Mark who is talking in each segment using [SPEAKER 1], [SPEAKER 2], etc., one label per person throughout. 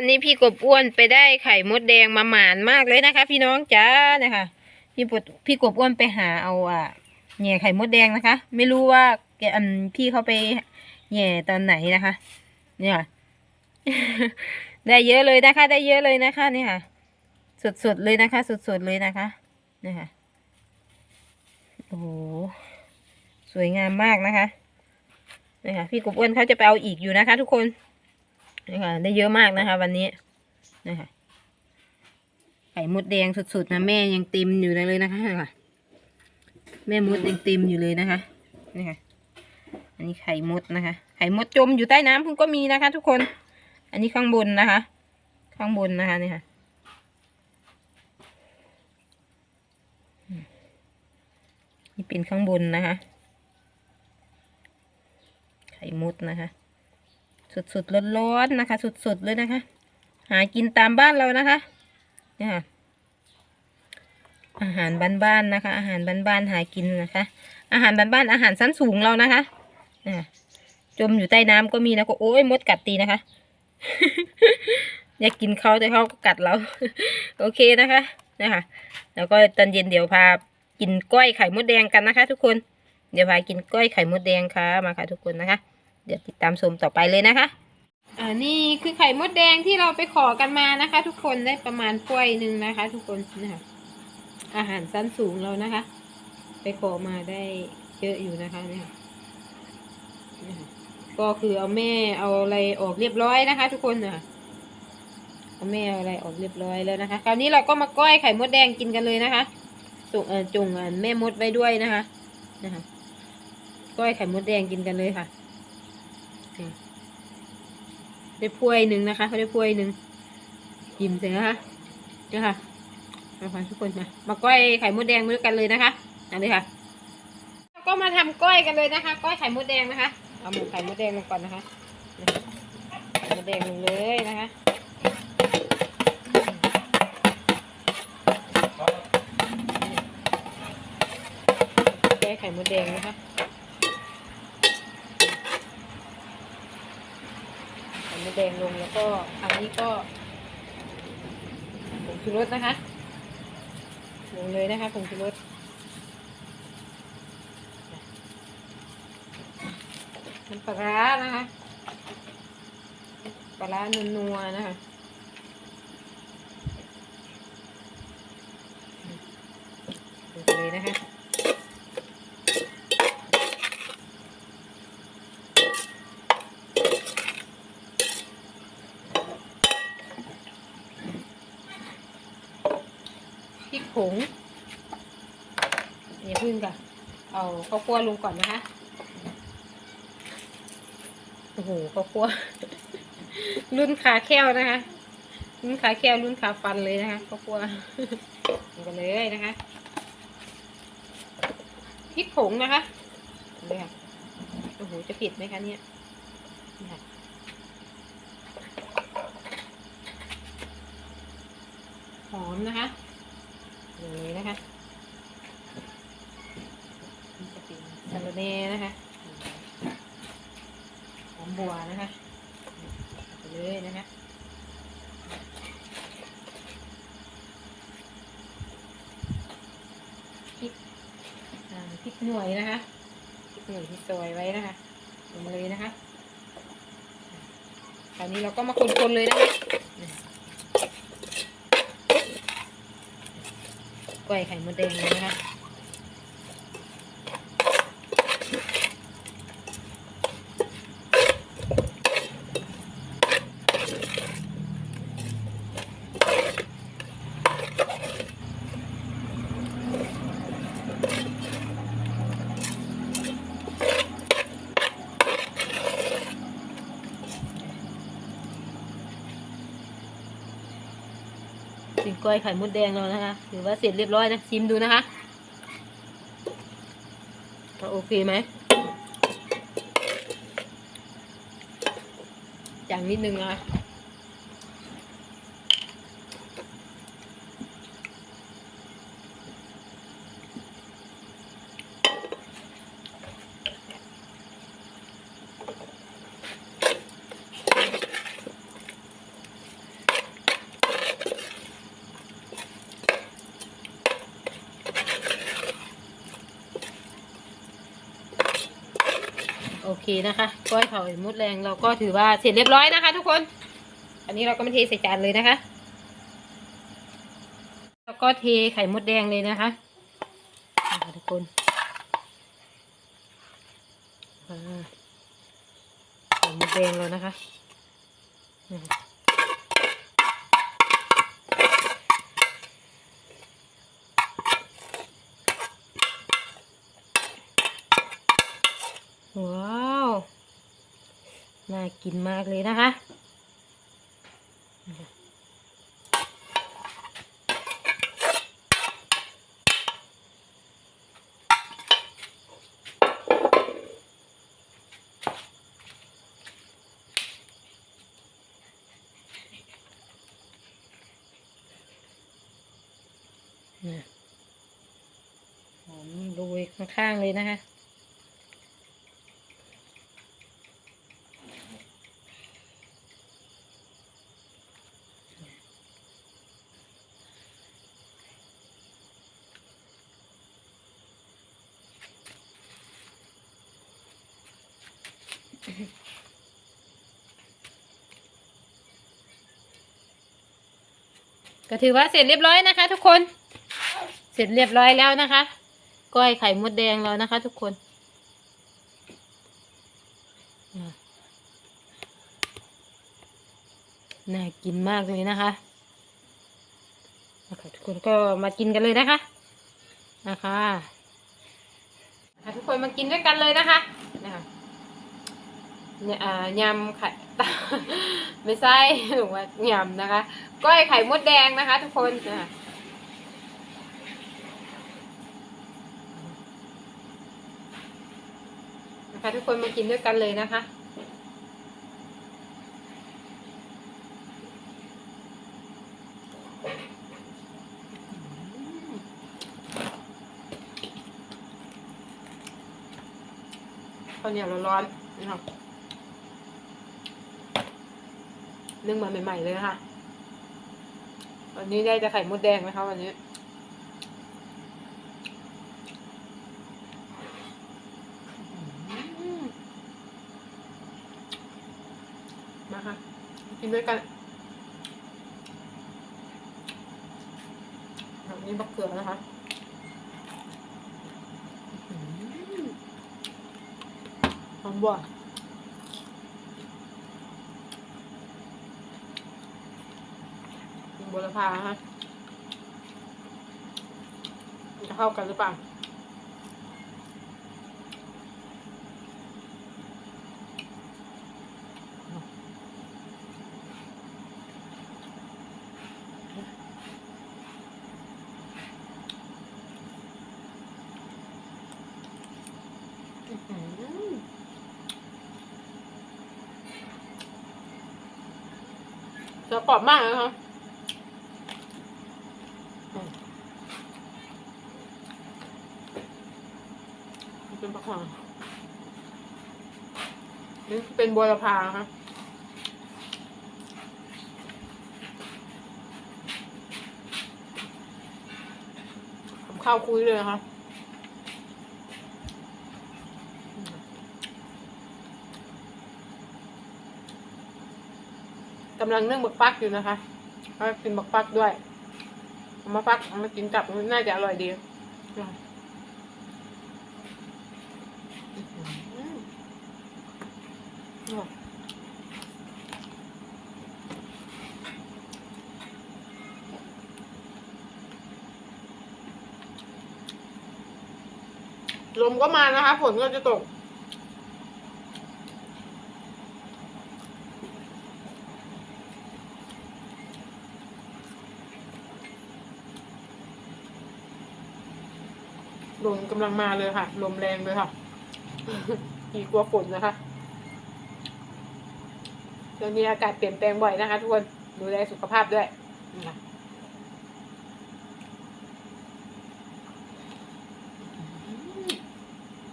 [SPEAKER 1] วันนี้พี่กบอ้วนไปได้ไข่มดแดงมาหมานมากเลยนะคะ พี่น้องจ้านะคะพี่ปดพี่กบอ้วนไปหาเอาอะแหน่ไข่มดแดงนะคะ ไม่รู้ว่าแกอืมพี่เขาไปแหน่ตอนไหนนะคะ เนี่ย ได้เยอะเลยนะคะ ได้เยอะเลยนะคะนี่ค่ะสดๆเลยนะคะสดๆเลยนะคะนี่ค่ะโอ้โหสวยงามมากนะคะนี่ค่ะพี่กบอ้วนเขาจะไปเอาอีกอยู่นะคะ ทุกคน นี่ค่ะได้เยอะมากนะคะ วันนี้นะคะไข่มดแดงสดๆนะแม่ยังเต็มอยู่เลยนะคะนี่ค่ะแม่มดยังเต็มอยู่เลยนะคะนี่ค่ะอันนี้ไข่มดนะคะ ไข่มดจมอยู่ใต้น้ำคุณก็มีนะคะ ทุกคน อันนี้ข้างบนนะคะ ข้างบนนะคะนี่ค่ะนี่เป็นข้างบนนะคะ ไข่มดนะคะ สดๆร้อนๆนะคะสดๆเลยนะคะ หากินตามบ้านเรานะคะเนี่ยค่ะอาหารบ้านๆนะคะ อาหารบ้านๆหากินนะคะ อาหารบ้านๆอาหารชั้นสูงเรานะคะเนี่ยจมอยู่ใต้น้ำก็มีนะก็โอ้ยมดกัดตีนะคะ อยากกินเขาแต่เขาก็กัดเรา โอเคนะคะนะคะแล้วก็ตอนเย็นเดี๋ยวพากินก้อยไข่มดแดงกันนะคะ ทุกคน เดี๋ยวพากินก้อยไข่มดแดงค่ะมาค่ะทุกคนนะคะ เดี๋ยวติดตามชมต่อไปเลยนะคะอ่านี่คือไข่มดแดงที่เราไปขอกันมานะคะ ทุกคนได้ประมาณถ้วยหนึ่งนะคะ ทุกคนนะคะอาหารสั้นสูงเรานะคะ ไปขอมาได้เยอะอยู่นะคะเนี่ยนะคะก็คือเอาแม่เอาอะไรออกเรียบร้อยนะคะ ทุกคนนะคะเอาแม่เอาอะไรออกเรียบร้อยแล้วนะคะ คราวนี้เราก็มาก้อยไข่มดแดงกินกันเลยนะคะจุงเออจุงเอ่อแม่มดไว้ด้วยนะคะนะคะก้อยไข่มดแดงกินกันเลยค่ะ ได้ถ้วยหนึ่งนะคะเขาได้ถ้วยหนึ่งยิ้มเสร็จนะคะเนี่ยค่ะมาค่ะทุกคนมามาก้อยไข่มดแดงมาด้วยกันเลยนะคะเอันนี้ค่ะ ก็มาทำก้อยกันเลยนะคะ ก้อยไข่มดแดงนะคะเอาหมูไข่มดแดงลงก่อนนะคะไข่มดแดงลงเลยนะคะแก้ไข่มดแดงนะคะ ไข่มด แดงลงแล้วก็อันนี้ก็ผงชูรสนะคะลงเลยนะคะผงชูรสน้ำปลาร้านะคะปลาร้านัวๆนะคะลงเลยนะคะ พริกผ งอย่าพึ่งค่ะเอาข้าวคั่วลงก่อนนะคะโอ้โหข้าวคั่วรุ่นขาแค้วนะคะรุ่นขาแค้วรุ่นขาฟันเลยนะคะข้าวคั่วลงไปเลยนะคะพริกผงนะคะเลยค่ะโอ้โหจะผิดไหมคะเนี่ยหอมนะคะ อย่างนี้นะคะนี่จะเป็นสาลเน่นะคะหอมบัวนะคะไปเลยนะคะพริกพริกหน่วยนะคะพริกหน่วยที่ซอยไว้นะคะลงมาเลยนะคะคราวนี้เราก็มาคนๆเลยนะคะ ก้อยไข่มดแดงเลยนะคะ ถึงก้อยไข่มดแดงเรานะคะถือว่าเสร็จเรียบร้อยนะชิมดูนะคะโอเคไหมจางนิดนึงนะคะ นะคะกล้อยเผามดแรงเราก็ถือว่าเสร็จเรียบร้อยนะคะ ทุกคน อันนี้เราก็มาเทใส่จานเลยนะคะ แล้วก็เทไข่มดแดงเลยนะคะทุกคนอ่าไข่มดแดงแล้วนะคะว้าว น่า กินมากเลยนะคะ หอมโรยข้างๆเลยนะคะ ก็ถือว่าเสร็จเรียบร้อยนะคะ ทุกคน เสร็จเรียบร้อยแล้วนะคะ ก้อยไข่มดแดงแล้วนะคะ ทุกคนน่ากินมากเลยนะคะนะคะทุกคนก็มากินกันเลยนะคะนะคะทุกคนมากินด้วยกันเลยนะคะนะคะ ยำไข่ไม่ใช่หรือว่ายำนะคะ ก้อยไข่มดแดงนะคะ ทุกคนนะคะนะคะทุกคนมากินด้วยกันเลยนะคะข้าวเหนียวร้อนๆนะครับ นึ่งมาใหม่ๆเลยนะคะวันนี้ได้จะไข่มดแดงนะคะวันนี้มาค่ะกินด้วยกันแบบนี้บักเกลือนะคะหอมบวบั วละพานะคะจะเข้ากันหรือเปล่าจะกรอบมากเลยนะคะ เป็นปลาขวางนี่เป็นบัวละพานะคะผมข้าวคุยเลยนะคะกำลังนึ่งบักปักอยู่นะคะกินบักปักด้วยมาปักมากินกับน่าจะอร่อยดีอืมอร่อย ลมก็มานะคะ ฝนก็จะตก ลมกำลังมาเลยค่ะ ลมแรงเลยค่ะ อีกลัวฝนนะคะตอนนี้อากาศเปลี่ยนแปลงบ่อยนะคะทุกคน ดูแลสุขภาพด้วยนะคะ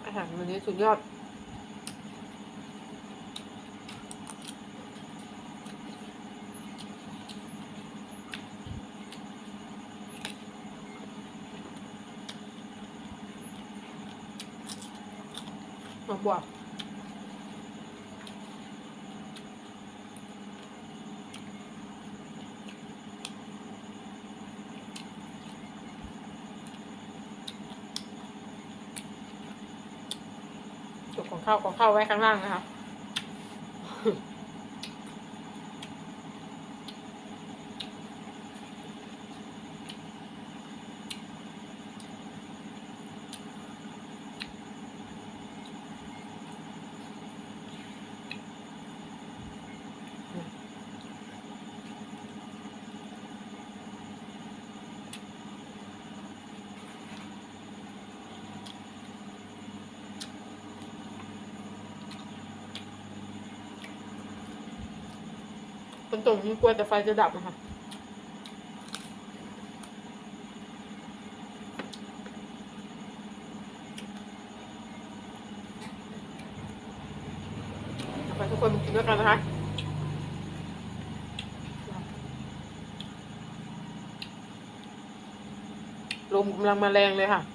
[SPEAKER 1] อาหาร วันนี้สุดยอด มาบวก เข้าของเข้าไว้ข้างล่างนะคะ นตรงนี้กลัวแต่ไฟจะดับนะคะไปทุกคนกินด้วยกันนะคะลมกำลังมาแรงเลยค่ะ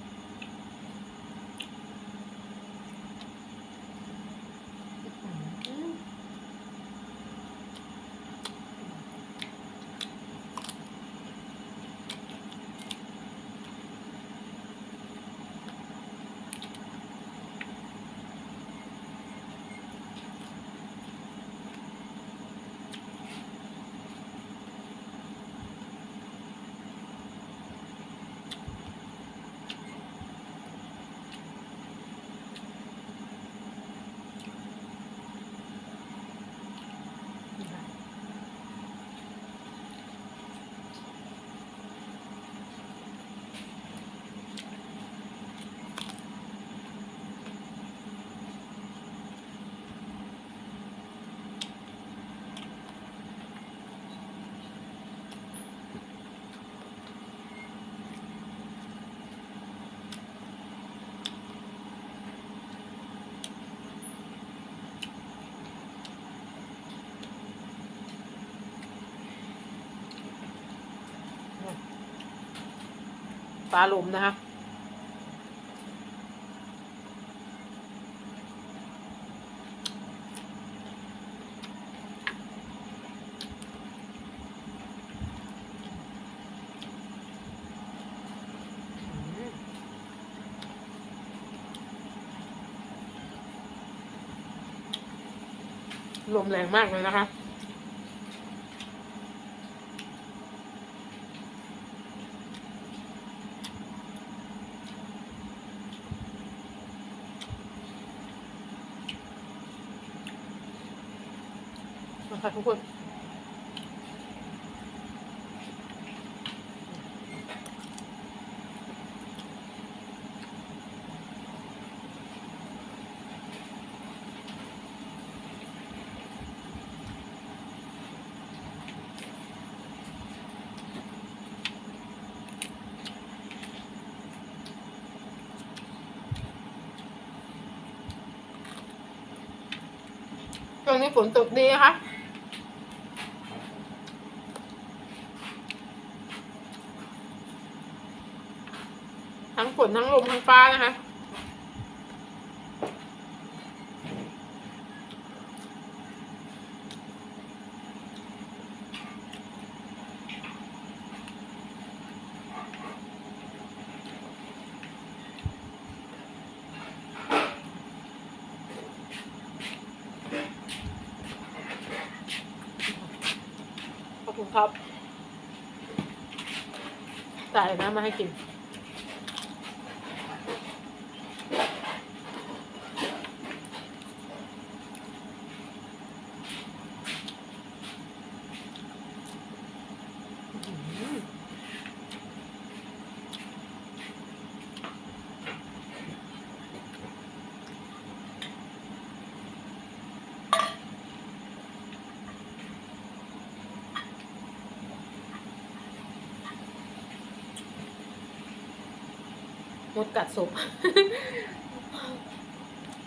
[SPEAKER 1] ฟ้าลมนะคะลมแรงมากเลยนะคะ นะคะทุกคนช่วงนี้ฝนตกดีนะคะ ทั้งฝนทั้งลมทั้งฟ้านะคะ ขอบคุณครับจ่ายน้ำมาให้กิน กัดศพ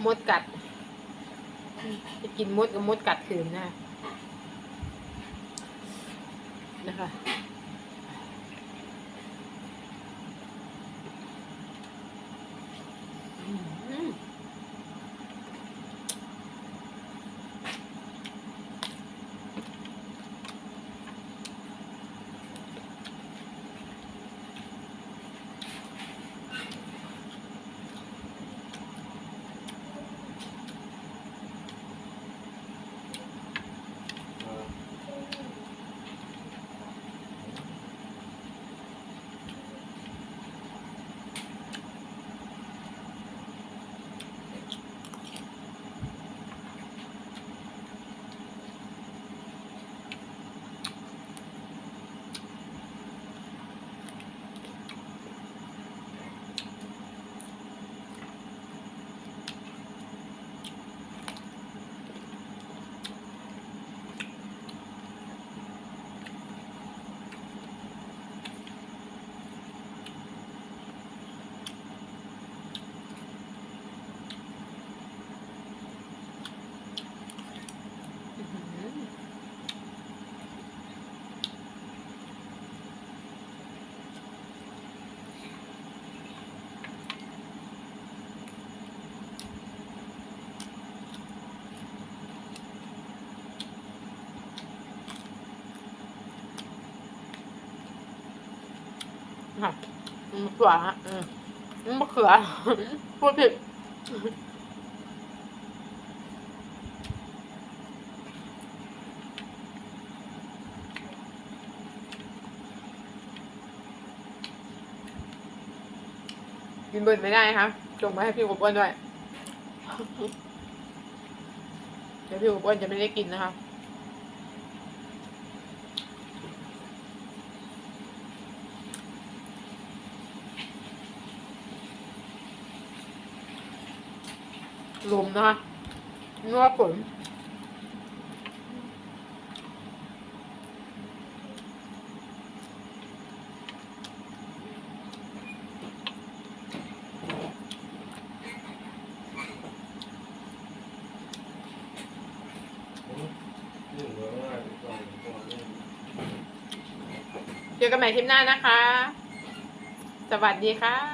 [SPEAKER 1] มดกัด จะกินมดกับมดกัดคืนนะนะคะ ค่ะมะเขือฮะอืมมะเขือพูดผิดกินเบิร์ดไม่ได้ครับจงมาให้พี่กบอ้วนด้วย เดี๋ยวพี่กบอ้วนจะไม่ได้กินนะคะ ลมนะคะนัวฝนเจอกันใหม่คลิปหน้านะคะ สวัสดีค่ะ